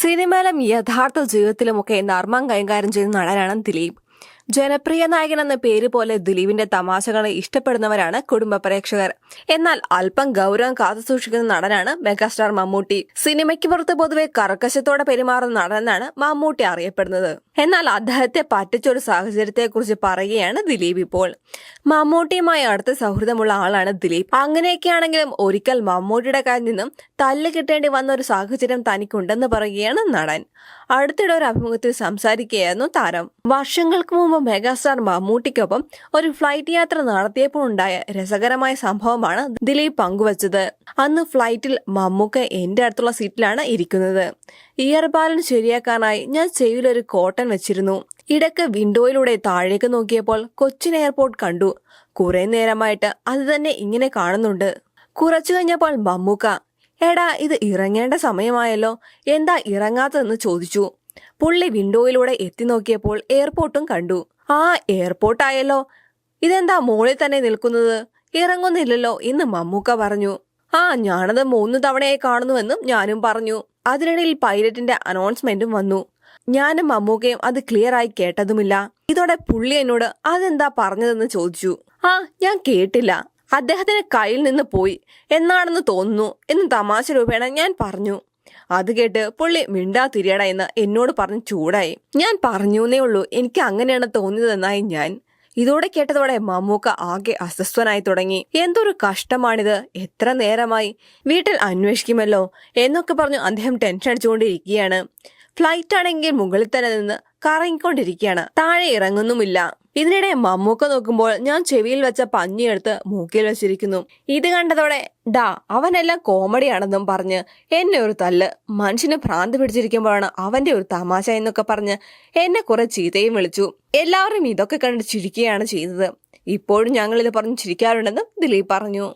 സിനിമയിലും യഥാർത്ഥ ജീവിതത്തിലുമൊക്കെ നർമ്മം കൈകാര്യം ചെയ്യുന്ന നടനാണ് ദിലീപ്. ജനപ്രിയ നായകൻ എന്ന പേര് പോലെ ദിലീപിന്റെ തമാശകളെ ഇഷ്ടപ്പെടുന്നവരാണ് കുടുംബ പ്രേക്ഷകർ. എന്നാൽ അല്പം ഗൗരവം കാത്തുസൂക്ഷിക്കുന്ന നടനാണ് മെഗാസ്റ്റാർ മമ്മൂട്ടി. സിനിമയ്ക്ക് പുറത്ത് പൊതുവെ കർക്കശത്തോടെ പെരുമാറുന്ന നടനാണ് മമ്മൂട്ടി അറിയപ്പെടുന്നത്. എന്നാൽ അദ്ദേഹത്തെ പറ്റിച്ചൊരു സാഹചര്യത്തെക്കുറിച്ച് പറയുകയാണ് ദിലീപ് ഇപ്പോൾ. മമ്മൂട്ടിയുമായി അടുത്ത സൗഹൃദമുള്ള ആളാണ് ദിലീപ്. അങ്ങനെയൊക്കെയാണെങ്കിലും ഒരിക്കൽ മമ്മൂട്ടിയുടെ കാര്യം നിന്നും തല്ല് കിട്ടേണ്ടി വന്ന ഒരു സാഹചര്യം തനിക്കുണ്ടെന്ന് പറയുകയാണ് നടൻ. അടുത്തിടെ ഒരു അഭിമുഖത്തിൽ സംസാരിക്കുകയായിരുന്നു താരം. വർഷങ്ങൾക്ക് മുമ്പ് മെഗാസ്റ്റാർ മമ്മൂട്ടിക്കൊപ്പം ഒരു ഫ്ലൈറ്റ് യാത്ര നടത്തിയപ്പോൾ ഉണ്ടായ രസകരമായ സംഭവമാണ് ദിലീപ് പങ്കുവച്ചത്. അന്ന് ഫ്ലൈറ്റിൽ മമ്മൂക്ക എന്റെ അടുത്തുള്ള സീറ്റിലാണ് ഇരിക്കുന്നത്. ഇയർ ബാലൻസ് ശരിയാക്കാനായി ഞാൻ ചെവിയിലൊരു കോട്ടൺ വെച്ചിരുന്നു. ഇടയ്ക്ക് വിൻഡോയിലൂടെ താഴേക്ക് നോക്കിയപ്പോൾ കൊച്ചിൻ എയർപോർട്ട് കണ്ടു. കുറെ നേരമായിട്ട് അത് തന്നെ ഇങ്ങനെ കാണുന്നുണ്ട്. കുറച്ചു കഴിഞ്ഞപ്പോൾ മമ്മൂക്ക എടാ ഇത് ഇറങ്ങേണ്ട സമയമായല്ലോ. എന്താ ഇറങ്ങാത്തതെന്ന് ചോദിച്ചു. പുള്ളി വിൻഡോയിലൂടെ എത്തി നോക്കിയപ്പോൾ എയർപോർട്ടും കണ്ടു. ആ എയർപോർട്ടായല്ലോ. ഇതെന്താ മോളിൽ തന്നെ നിൽക്കുന്നത്? ഇറങ്ങുന്നില്ലല്ലോ എന്ന് മമ്മൂക്ക പറഞ്ഞു. ആ ഞാനത് മൂന്ന് തവണയായി കാണുന്നുവെന്നും ഞാനും പറഞ്ഞു. അതിനിടയിൽ പൈലറ്റിന്റെ അനൗൺസ്മെന്റും വന്നു. ഞാനും മമ്മൂക്കയും അത് ക്ലിയർ ആയി കേട്ടതുമില്ല. ഇതോടെ പുള്ളി എന്നോട് അതെന്താ പറഞ്ഞതെന്ന് ചോദിച്ചു. ആ ഞാൻ കേട്ടില്ല. അദ്ദേഹത്തിന് കയ്യിൽ നിന്ന് പോയി. എന്നാണെന്ന് തോന്നുന്നു എന്ന് തമാശ രൂപേണ ഞാൻ പറഞ്ഞു. അത് കേട്ട് പുള്ളി മിണ്ടാതിരിയട എന്ന് എന്നോട് പറഞ്ഞ് ചൂടായി. ഞാൻ പറഞ്ഞൂന്നേ ഉള്ളൂ. എനിക്ക് അങ്ങനെയാണ് തോന്നിയതെന്നായി ഞാൻ. ഇതോടെ കേട്ടതോടെ മമ്മൂക്ക ആകെ അസ്വസ്ഥനായി തുടങ്ങി. എന്തൊരു കഷ്ടമാണിത്. എത്ര നേരമായി വീട്ടിൽ അന്വേഷിക്കുമല്ലോ എന്നൊക്കെ പറഞ്ഞു അദ്ദേഹം ടെൻഷൻ അടിച്ചുകൊണ്ടിരിക്കുകയാണ്. ഫ്ലൈറ്റ് ആണെങ്കിൽ മുകളിൽ തന്നെ നിന്ന് കറങ്ങിക്കൊണ്ടിരിക്കുകയാണ് താഴെ ഇറങ്ങുന്നുമില്ല. ഇതിനിടെ മമ്മൂക്ക നോക്കുമ്പോൾ ഞാൻ ചെവിയിൽ വെച്ച പഞ്ഞിയെടുത്ത് മൂക്കിൽ വെച്ചിരിക്കുന്നു. ഇത് കണ്ടതോടെ ഡാ അവനെല്ലാം കോമഡിയാണെന്നും പറഞ്ഞ് എന്നെ ഒരു തല്ല്. മനുഷ്യന് ഭ്രാന്ത് പിടിച്ചിരിക്കുമ്പോഴാണ് അവന്റെ ഒരു തമാശ എന്നൊക്കെ പറഞ്ഞ് എന്നെ കുറെ ചീത്തയും വിളിച്ചു. എല്ലാവരും ഇതൊക്കെ കണ്ട് ചിരിക്കുകയാണ് ചെയ്തത് ഇപ്പോഴും ഞങ്ങളിത് പറഞ്ഞ് ചിരിക്കാറുണ്ടെന്നും ദിലീപ് പറഞ്ഞു.